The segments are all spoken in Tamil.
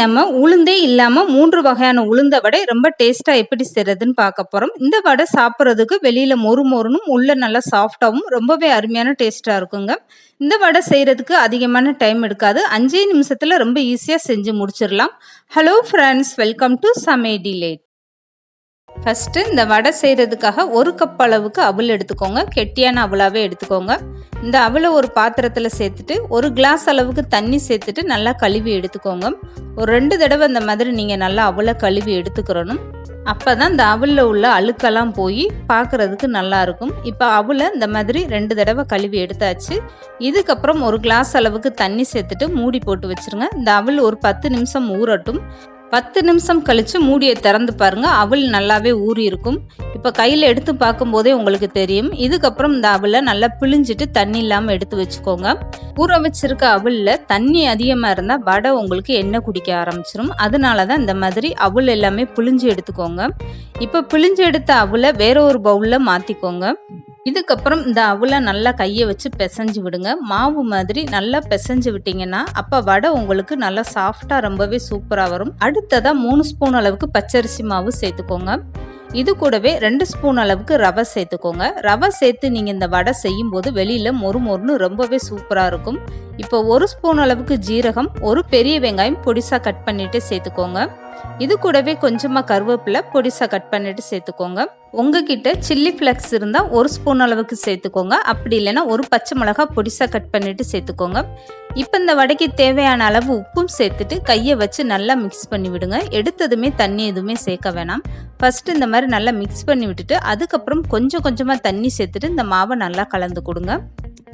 நம்ம உளுந்தே இல்லாமல் மூன்று வகையான உளுந்த வடை ரொம்ப டேஸ்ட்டாக எப்படி செய்கிறதுன்னு பார்க்க போகிறோம் இந்த வடை சாப்பிட்றதுக்கு வெளியில் மொறு மொறுனும் உள்ள நல்லா சாஃப்டாகவும் ரொம்பவே அருமையான டேஸ்ட்டாக இருக்குங்க. இந்த வடை செய்கிறதுக்கு அதிகமான டைம் எடுக்காது. அஞ்சே நிமிஷத்தில் ரொம்ப ஈஸியாக செஞ்சு முடிச்சிடலாம். ஹலோ ஃப்ரெண்ட்ஸ் வெல்கம் டு சமே டிலேட். ஃபஸ்ட்டு இந்த வடை செய்கிறதுக்காக ஒரு கப் அளவுக்கு அவல் எடுத்துக்கோங்க. கெட்டியான அவலாகவே எடுத்துக்கோங்க. இந்த அவலை ஒரு பாத்திரத்தில் சேர்த்துட்டு ஒரு கிளாஸ் அளவுக்கு தண்ணி சேர்த்துட்டு நல்லா கழுவி எடுத்துக்கோங்க. ஒரு ரெண்டு தடவை இந்த மாதிரி நீங்கள் நல்லா அவலை கழுவி எடுத்துக்கிறணும். அப்போ தான் இந்த அவலில் உள்ள அழுக்கெல்லாம் போய் பார்க்குறதுக்கு நல்லாயிருக்கும் இப்போ அவலை இந்த மாதிரி ரெண்டு தடவை கழுவி எடுத்தாச்சு. இதுக்கப்புறம் ஒரு கிளாஸ் அளவுக்கு தண்ணி சேர்த்துட்டு மூடி போட்டு வச்சுருங்க. இந்த அவல் ஒரு பத்து நிமிஷம் ஊறட்டும். பத்து நிமிஷம் கழித்து மூடியை திறந்து பாருங்கள் அவள் நல்லாவே ஊறி இருக்கும். இப்போ கையில் எடுத்து பார்க்கும்போதே உங்களுக்கு தெரியும். இதுக்கப்புறம் இந்த அவளை நல்லா பிழிஞ்சிட்டு தண்ணி இல்லாமல் எடுத்து வச்சுக்கோங்க. ஊற வச்சிருக்க அவளில் தண்ணி அதிகமாக இருந்தால் வடை உங்களுக்கு எண்ணெய் குடிக்க ஆரம்பிச்சிடும் அதனால தான் இந்த மாதிரி அவள் எல்லாமே பிழிஞ்சு எடுத்துக்கோங்க. இப்போ பிழிஞ்சு எடுத்த அவளை வேற ஒரு பவுலில் மாற்றிக்கோங்க இதுக்கப்புறம் இந்த அவுல நல்லா கையை வச்சு பிசைஞ்சு விடுங்க. மாவு மாதிரி நல்லா பிசைஞ்சு விட்டீங்கன்னா அப்போ வடை உங்களுக்கு நல்லா சாஃப்டாக ரொம்பவே சூப்பராக வரும். அடுத்ததாக மூணு ஸ்பூன் அளவுக்கு பச்சரிசி மாவு சேர்த்துக்கோங்க. இது கூடவே ரெண்டு ஸ்பூன் அளவுக்கு ரவை சேர்த்துக்கோங்க. ரவை சேர்த்து நீங்கள் இந்த வடை செய்யும்போது வெளியில் மொறு மொறுன்னு ரொம்பவே சூப்பராக இருக்கும். இப்போ ஒரு ஸ்பூன் அளவுக்கு ஜீரகம் ஒரு பெரிய வெங்காயம் பொடிசாக கட் பண்ணிட்டு சேர்த்துக்கோங்க. இது கூடவே கொஞ்சமாக கருவேப்பிலை பொடிசாக கட் பண்ணிட்டு சேர்த்துக்கோங்க. உங்ககிட்ட சில்லி ஃப்ளக்ஸ் இருந்தால் ஒரு ஸ்பூன் அளவுக்கு சேர்த்துக்கோங்க. அப்படி இல்லைன்னா ஒரு பச்சை மிளகா பொடிசாக கட் பண்ணிட்டு சேர்த்துக்கோங்க. இப்போ இந்த வடைக்கு தேவையான அளவு உப்பும் சேர்த்துட்டு கையை வச்சு நல்லா மிக்ஸ் பண்ணி விடுங்க. எடுத்ததுமே தண்ணி எதுவுமே சேர்க்க வேணாம். ஃபஸ்ட்டு இந்த மாதிரி நல்லா மிக்ஸ் பண்ணி விட்டுட்டு அதுக்கப்புறம் கொஞ்சம் கொஞ்சமாக தண்ணி சேர்த்துட்டு இந்த மாவை நல்லா கலந்து கொடுங்க.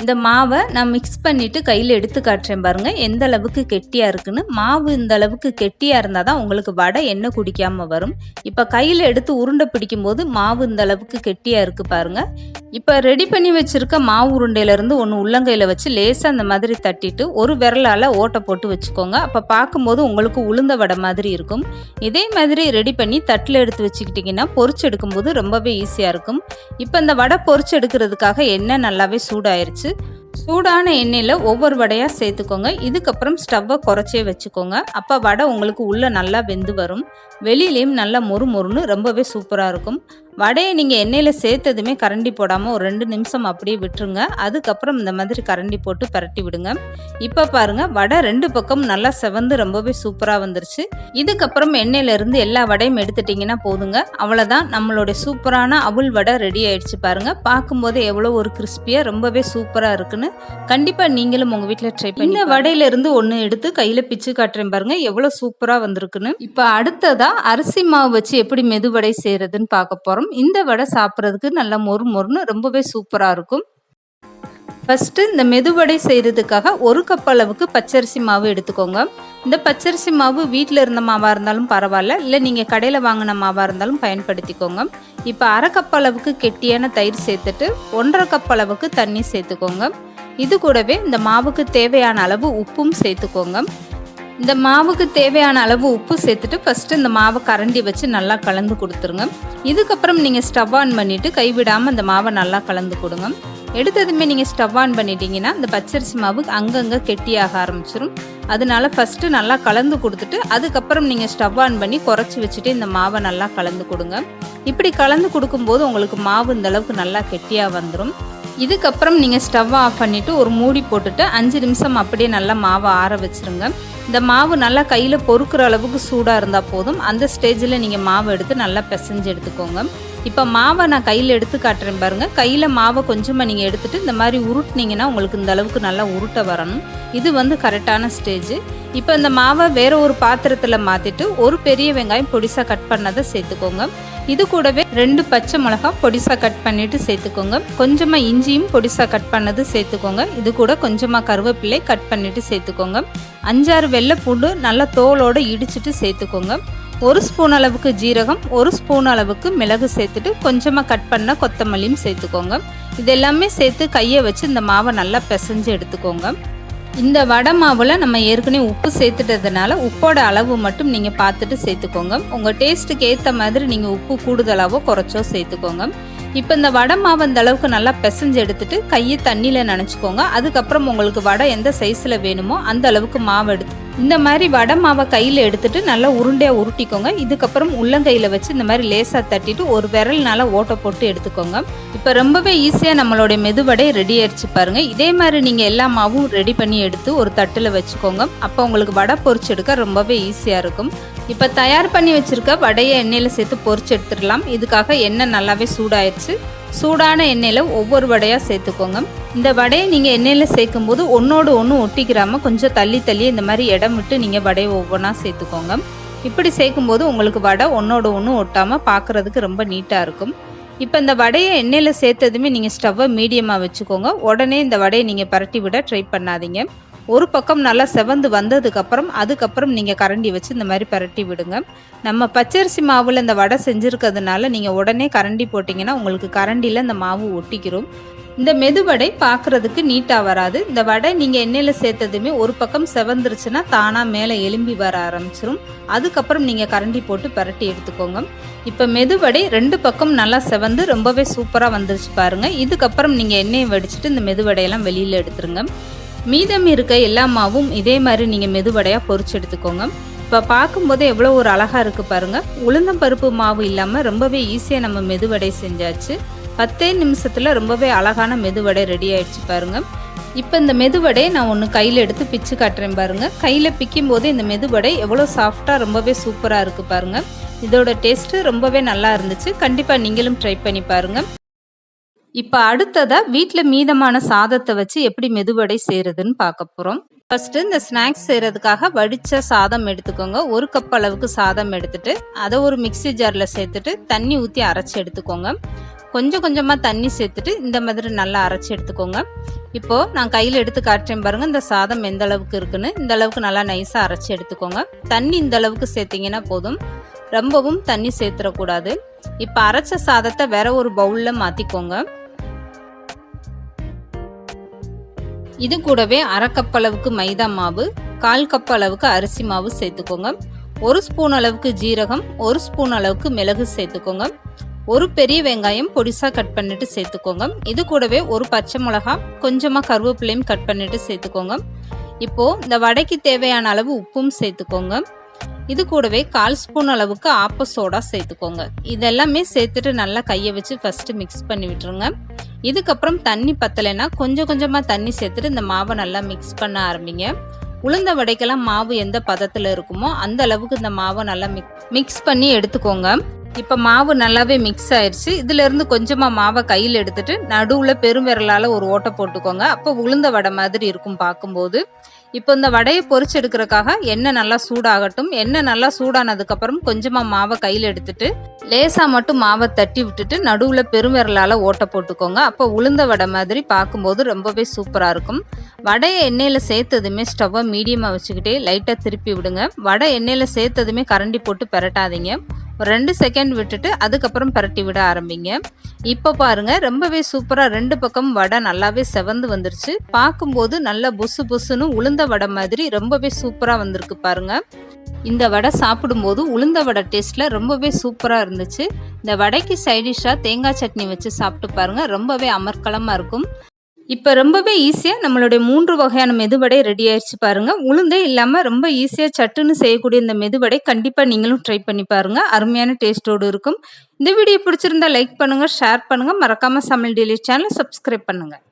இந்த மாவை நான் மிக்ஸ் பண்ணிவிட்டு கையில் எடுத்து காட்டுறேன் பாருங்கள் எந்த அளவுக்கு கெட்டியாக இருக்குன்னு. மாவு இந்த அளவுக்கு கெட்டியாக இருந்தால் தான் உங்களுக்கு வடை எண்ணெய் குடிக்காமல் வரும். இப்போ கையில் எடுத்து உருண்டை பிடிக்கும்போது மாவு இந்த அளவுக்கு கெட்டியாக இருக்குது பாருங்கள் இப்போ ரெடி பண்ணி வச்சுருக்க மாவு உருண்டையிலேருந்து ஒன்று உள்ளங்கையில் வச்சு லேசாக அந்த மாதிரி தட்டிட்டு ஒரு விரலால் ஓட்டை போட்டு வச்சுக்கோங்க. அப்போ பார்க்கும்போது உங்களுக்கு உளுந்த வடை மாதிரி இருக்கும். இதே மாதிரி ரெடி பண்ணி தட்டில் எடுத்து வச்சுக்கிட்டிங்கன்னா பொறிச்சு எடுக்கும்போது ரொம்பவே ஈஸியாக இருக்கும். இப்போ இந்த வடை பொறிச்சு எடுக்கிறதுக்காக எண்ணெய் நல்லாவே சூடாயிருச்சு. சூடான எண்ணெயில் ஒவ்வொரு வடையாக சேர்த்துக்கோங்க. இதுக்கப்புறம் ஸ்டவ்வை குறைச்சே வச்சுக்கோங்க. அப்போ வடை உங்களுக்கு உள்ளே நல்லா வெந்து வரும். வெளியிலையும் நல்லா மொறு மொறுன்னு ரொம்பவே சூப்பராக இருக்கும். வடையை நீங்கள் எண்ணெயில் சேர்த்ததுமே கரண்டி போடாமல் ஒரு ரெண்டு நிமிஷம் அப்படியே விட்டுருங்க. அதுக்கப்புறம் இந்த மாதிரி கரண்டி போட்டு பரட்டி விடுங்க. இப்போ பாருங்கள் வடை ரெண்டு பக்கம் நல்லா செவந்து ரொம்பவே சூப்பராக வந்துருச்சு. இதுக்கப்புறம் எண்ணெயிலேருந்து எல்லா வடையும் எடுத்துட்டிங்கன்னா போதுங்க. அவ்வளோதான் நம்மளுடைய சூப்பரான அவுள் வடை ரெடி ஆயிடுச்சு பாருங்கள் பார்க்கும்போது எவ்வளோ ஒரு கிறிஸ்பியாக ரொம்பவே சூப்பராக இருக்குன்னு கண்டிப்பாக நீங்களும் உங்கள் வீட்டில் ட்ரை பண்ணி இந்த வடையிலேருந்து ஒன்று எடுத்து கையில் பிச்சு காட்டுறேன் பாருங்கள் எவ்வளோ சூப்பராக வந்திருக்குன்னு. இப்போ அடுத்ததாக அரிசி மாவு வச்சு எப்படி மெதுவடை செய்கிறதுன்னு பார்க்க போகிறோம் இந்த வடை சாப்பிட்றதுக்கு நல்லா மொறு மொறுன்னு ரொம்பவே சூப்பராக இருக்கும். ஃபஸ்ட்டு இந்த மெதுவடை செய்கிறதுக்காக ஒரு கப் அளவுக்கு பச்சரிசி மாவு எடுத்துக்கோங்க. இந்த பச்சரிசி மாவு வீட்டில் இருந்த மாவாக இருந்தாலும் பரவாயில்ல. இல்லை நீங்கள் கடையில் வாங்கின மாவாக இருந்தாலும் பயன்படுத்திக்கோங்க. இப்போ அரை கப் அளவுக்கு கெட்டியான தயிர் சேர்த்துட்டு ஒன்றரை கப் அளவுக்கு தண்ணி சேர்த்துக்கோங்க. இது கூடவே இந்த மாவுக்கு தேவையான அளவு உப்பும் சேர்த்துக்கோங்க. இந்த மாவுக்கு தேவையான அளவு உப்பு சேர்த்துட்டு ஃபஸ்ட்டு இந்த மாவை கரண்டி வச்சு நல்லா கலந்து கொடுத்துருங்க. இதுக்கப்புறம் நீங்கள் ஸ்டவ் ஆன் பண்ணிவிட்டு கைவிடாமல் இந்த மாவை நல்லா கலந்து கொடுங்க. எடுத்ததுமே நீங்கள் ஸ்டவ் ஆன் பண்ணிட்டீங்கன்னா இந்த பச்சரிசி மாவு அங்கங்கே கெட்டியாக ஆரம்பிச்சிடும் அதனால ஃபஸ்ட்டு நல்லா கலந்து கொடுத்துட்டு அதுக்கப்புறம் நீங்கள் ஸ்டவ் ஆன் பண்ணி குறைச்சி வச்சுட்டு இந்த மாவை நல்லா கலந்து கொடுங்க. இப்படி கலந்து கொடுக்கும்போது உங்களுக்கு மாவு இந்த அளவுக்கு நல்லா கெட்டியாக வந்துடும் இதுக்கப்புறம் நீங்கள் ஸ்டவ்வை ஆஃப் பண்ணிவிட்டு ஒரு மூடி போட்டுட்டு அஞ்சு நிமிஷம் அப்படியே நல்லா மாவை ஆற வச்சுருங்க. இந்த மாவு நல்லா கையில் பொறுக்கிற அளவுக்கு சூடாக இருந்தால் போதும். அந்த ஸ்டேஜில் நீங்கள் மாவு எடுத்து நல்லா பிசைஞ்சு எடுத்துக்கோங்க. இப்போ மாவை நான் கையில் எடுத்து காட்டுறேன் பாருங்கள் கையில் மாவை கொஞ்சமாக நீங்கள் எடுத்துகிட்டு இந்த மாதிரி உருட்டினீங்கன்னா உங்களுக்கு இந்த அளவுக்கு நல்லா உருட்ட வரணும். இது வந்து கரெக்டான ஸ்டேஜ். இப்போ இந்த மாவை வேற ஒரு பாத்திரத்தில் மாற்றிட்டு ஒரு பெரிய வெங்காயம் பொடிசாக கட் பண்ணதை சேர்த்துக்கோங்க. இது கூடவே ரெண்டு பச்சை மிளகா பொடிசாக கட் பண்ணிட்டு சேர்த்துக்கோங்க. கொஞ்சமாக இஞ்சியும் பொடிசாக கட் பண்ணது சேர்த்துக்கோங்க. இது கூட கொஞ்சமாக கருவேப்பிலை கட் பண்ணிட்டு சேர்த்துக்கோங்க. அஞ்சாறு வெள்ளை பூண்டு நல்லா தோலோடு இடிச்சிட்டு சேர்த்துக்கோங்க. ஒரு ஸ்பூன் அளவுக்கு ஜீரகம் ஒரு ஸ்பூன் அளவுக்கு மிளகு சேர்த்துட்டு கொஞ்சமாக கட் பண்ண கொத்தமல்லியும் சேர்த்துக்கோங்க. இது எல்லாமே சேர்த்து கையை வச்சு இந்த மாவை நல்லா பிசைஞ்சு எடுத்துக்கோங்க. இந்த வடை மாவில் நம்ம ஏற்கனவே உப்பு சேர்த்துட்டதுனால உப்போட அளவு மட்டும் நீங்கள் பார்த்துட்டு சேர்த்துக்கோங்க. உங்கள் டேஸ்ட்டுக்கு ஏற்ற மாதிரி நீங்கள் உப்பு கூடுதலாவோ குறைச்சோ சேர்த்துக்கோங்க. இப்போ இந்த வடை மாவு அந்த அளவுக்கு நல்லா பிசைஞ்சு எடுத்துட்டு கையை தண்ணியில் நினச்சிக்கோங்க. அதுக்கப்புறம் உங்களுக்கு வடை எந்த சைஸில் வேணுமோ அந்த அளவுக்கு மாவு எடுத்து இந்த மாதிரி வடை மாவை கையில் எடுத்துட்டு நல்லா உருண்டையாக உருட்டிக்கோங்க. இதுக்கப்புறம் உள்ளங்கையில் வச்சு இந்த மாதிரி லேசாக தட்டிட்டு ஒரு விரல்னால ஓட்டை போட்டு எடுத்துக்கோங்க. இப்போ ரொம்பவே ஈஸியாக நம்மளுடைய மெதுவடை ரெடி ஆயிடுச்சு பாருங்க. இதே மாதிரி நீங்கள் எல்லா மாவும் ரெடி பண்ணி எடுத்து ஒரு தட்டில் வச்சுக்கோங்க. அப்போ உங்களுக்கு வடை பொறிச்சு எடுக்க ரொம்பவே ஈஸியாக இருக்கும். இப்போ தயார் பண்ணி வச்சுருக்க வடையை எண்ணெயில் சேர்த்து பொறிச்சு எடுத்துடலாம். இதுக்காக எண்ணெய் நல்லாவே சூடாயிருச்சு. சூடான எண்ணெயில் ஒவ்வொரு வடையாக சேர்த்துக்கோங்க. இந்த வடையை நீங்கள் எண்ணெயில் சேர்க்கும் போது ஒன்றோடு ஒன்று ஒட்டிக்கிறாமல் கொஞ்சம் தள்ளி தள்ளி இந்த மாதிரி இடம் விட்டு நீங்கள் வடையை ஒவ்வொன்றா சேர்த்துக்கோங்க. இப்படி சேர்க்கும்போது உங்களுக்கு வடை ஒன்றோடு ஒன்று ஒட்டாமல் பார்க்குறதுக்கு ரொம்ப நீட்டாக இருக்கும். இப்போ இந்த வடையை எண்ணெயில் சேர்த்ததுமே நீங்கள் ஸ்டவ்வை மீடியமாக வச்சுக்கோங்க. உடனே இந்த வடையை நீங்கள் பரட்டி விட ட்ரை பண்ணாதீங்க. ஒரு பக்கம் நல்லா செவந்து வந்ததுக்கப்புறம் அதுக்கப்புறம் நீங்கள் கரண்டி வச்சு இந்த மாதிரி பரட்டி விடுங்க. நம்ம பச்சரிசி மாவில் இந்த வடை செஞ்சுருக்கிறதுனால நீங்கள் உடனே கரண்டி போட்டிங்கன்னா உங்களுக்கு கரண்டியில் இந்த மாவு ஒட்டிக்கிறோம் இந்த மெதுவடை பார்க்குறதுக்கு நீட்டாக வராது. இந்த வடை நீங்கள் எண்ணெயில் சேர்த்ததுமே ஒரு பக்கம் செவந்துருச்சுன்னா தானாக மேலே எலும்பி வர ஆரம்பிச்சிரும். அதுக்கப்புறம் நீங்கள் கரண்டி போட்டு பரட்டி எடுத்துக்கோங்க. இப்போ மெதுவடை ரெண்டு பக்கம் நல்லா செவந்து ரொம்பவே சூப்பராக வந்துருச்சு பாருங்கள் இதுக்கப்புறம் நீங்கள் எண்ணெயை வடிச்சிட்டு இந்த மெதுவடையெல்லாம் வெளியில் எடுத்துருங்க. மீதம் இருக்க எல்லா மாவும் இதே மாதிரி நீங்கள் மெதுவடையாக பொறிச்சு எடுத்துக்கோங்க. இப்போ பார்க்கும்போது எவ்வளோ ஒரு அழகாக இருக்குது பாருங்கள் உளுந்தம்பருப்பு மாவு இல்லாமல் ரொம்பவே ஈஸியாக நம்ம மெதுவடை செஞ்சாச்சு. பத்தே நிமிஷத்தில் ரொம்பவே அழகான மெதுவடை ரெடி ஆயிடுச்சு பாருங்கள் இப்போ இந்த மெதுவடை நான் ஒன்று கையில் எடுத்து பிச்சு காட்டுறேன் பாருங்கள் கையில் பிக்கும் போது இந்த மெதுவடை எவ்வளோ சாஃப்டாக ரொம்பவே சூப்பராக இருக்குது பாருங்கள் இதோட டேஸ்ட்டு ரொம்பவே நல்லா இருந்துச்சு. கண்டிப்பாக நீங்களும் ட்ரை பண்ணி பாருங்கள் இப்போ அடுத்ததாக வீட்டில் மீதமான சாதத்தை வச்சு எப்படி மெதுவடை செய்கிறதுன்னு பார்க்க போகிறோம் ஃபஸ்ட்டு இந்த ஸ்நாக்ஸ் செய்கிறதுக்காக வடித்த சாதம் எடுத்துக்கோங்க. ஒரு கப் அளவுக்கு சாதம் எடுத்துட்டு அதை ஒரு மிக்சி ஜாரில் சேர்த்துட்டு தண்ணி ஊற்றி அரைச்சி எடுத்துக்கோங்க. கொஞ்சம் கொஞ்சமாக தண்ணி சேர்த்துட்டு இந்த மாதிரி நல்லா அரைச்சி எடுத்துக்கோங்க. இப்போது நான் கையில் எடுத்து காட்டுறேன் பாருங்கள் இந்த சாதம் எந்த அளவுக்கு இருக்குன்னு. இந்த அளவுக்கு நல்லா நைஸாக அரைச்சி எடுத்துக்கோங்க. தண்ணி இந்த அளவுக்கு சேர்த்திங்கன்னா போதும். ரொம்பவும் தண்ணி சேர்த்துடக்கூடாது இப்போ அரைச்ச சாதத்தை வேற ஒரு பவுலில் மாற்றிக்கோங்க இது கூடவே அரை கப் அளவுக்கு மைதா மாவு கால் கப் அளவுக்கு அரிசி மாவு சேர்த்துக்கோங்க. ஒரு ஸ்பூன் அளவுக்கு ஜீரகம் ஒரு ஸ்பூன் அளவுக்கு மிளகு சேர்த்துக்கோங்க. ஒரு பெரிய வெங்காயம் பொடிசா கட் பண்ணிட்டு சேர்த்துக்கோங்க. இது கூடவே ஒரு பச்சை மிளகா கொஞ்சமா கருவேப்பிலையும் கட் பண்ணிட்டு சேர்த்துக்கோங்க. இப்போ இந்த வடைக்கு தேவையான அளவு உப்பும் சேர்த்துக்கோங்க. இது கூடவே கால் ஸ்பூன் அளவுக்கு ஆப்ப சோடா சேர்த்துக்கோங்க. இதெல்லாமே சேர்த்துட்டு நல்லா கையை வச்சு ஃபர்ஸ்ட் மிக்ஸ் பண்ணி விட்டுருங்க. இதுக்கப்புறம் தண்ணி பத்தலைன்னா கொஞ்சம் கொஞ்சமாக தண்ணி சேர்த்துட்டு இந்த மாவை நல்லா மிக்ஸ் பண்ண ஆரம்பிங்க. உளுந்த வடைக்கெல்லாம் மாவு எந்த பதத்தில் இருக்குமோ அந்த அளவுக்கு இந்த மாவை நல்லா மிக்ஸ் பண்ணி எடுத்துக்கோங்க. இப்போ மாவு நல்லாவே மிக்ஸ் ஆயிடுச்சு இதுலேருந்து கொஞ்சமாக மாவை கையில் எடுத்துட்டு நடுவில் பெருவிரலால் ஒரு ஓட்டை போட்டுக்கோங்க. அப்போ உளுந்த வடை மாதிரி இருக்கும் பார்க்கும்போது. இப்போ இந்த வடையை பொறிச்சு எடுக்கிறதுக்காக எண்ணெய் நல்லா சூடாகட்டும். எண்ணெய் நல்லா சூடானதுக்கப்புறம் கொஞ்சமாக மாவை கையில் எடுத்துட்டு லேசாக மட்டும் மாவை தட்டி விட்டுட்டு நடுவில் பெருவிரலால் ஓட்டை போட்டுக்கோங்க. அப்போ உளுந்த வடை மாதிரி பார்க்கும்போது ரொம்பவே சூப்பராக இருக்கும். வடையை எண்ணெயில் சேர்த்ததுமே ஸ்டவ்வை மீடியமாக வச்சுக்கிட்டே லைட்டாக திருப்பி விடுங்க. வடை எண்ணெயில் சேர்த்ததுமே கரண்டி போட்டு பெரட்டாதீங்க. ஒரு ரெண்டு செகண்ட் விட்டுட்டு அதுக்கப்புறம் பரட்டி விட ஆரம்பிங்க. இப்போ பாருங்கள் ரொம்பவே சூப்பராக ரெண்டு பக்கம் வடை நல்லாவே செவந்து வந்துருச்சு. பார்க்கும்போது நல்லா புசு புசுன்னு உளுந்த வடை மாதிரி ரொம்பவே சூப்பராக வந்திருக்கு பாருங்கள் இந்த வடை சாப்பிடும்போது உளுந்த வடை டேஸ்ட்டில் ரொம்பவே சூப்பராக இருந்துச்சு. இந்த வடைக்கு சைடிஷாக தேங்காய் சட்னி வச்சு சாப்பிட்டு பாருங்கள் ரொம்பவே அமர்க்கலமாக இருக்கும். இப்போ ரொம்பவே ஈஸியாக நம்மளுடைய மூன்று வகையான மெதுவடை ரெடி ஆயிடுச்சு பாருங்கள் உளுந்தே இல்லாமல் ரொம்ப ஈஸியாக சட்டுன்னு செய்யக்கூடிய இந்த மெதுவடை கண்டிப்பாக நீங்களும் ட்ரை பண்ணி பாருங்கள் அருமையான டேஸ்ட்டோடு இருக்கும். இந்த வீடியோ பிடிச்சிருந்தா லைக் பண்ணுங்கள் ஷேர் பண்ணுங்கள் மறக்காமல் சமையல் டெய்லி சேனல் சப்ஸ்கிரைப் பண்ணுங்கள்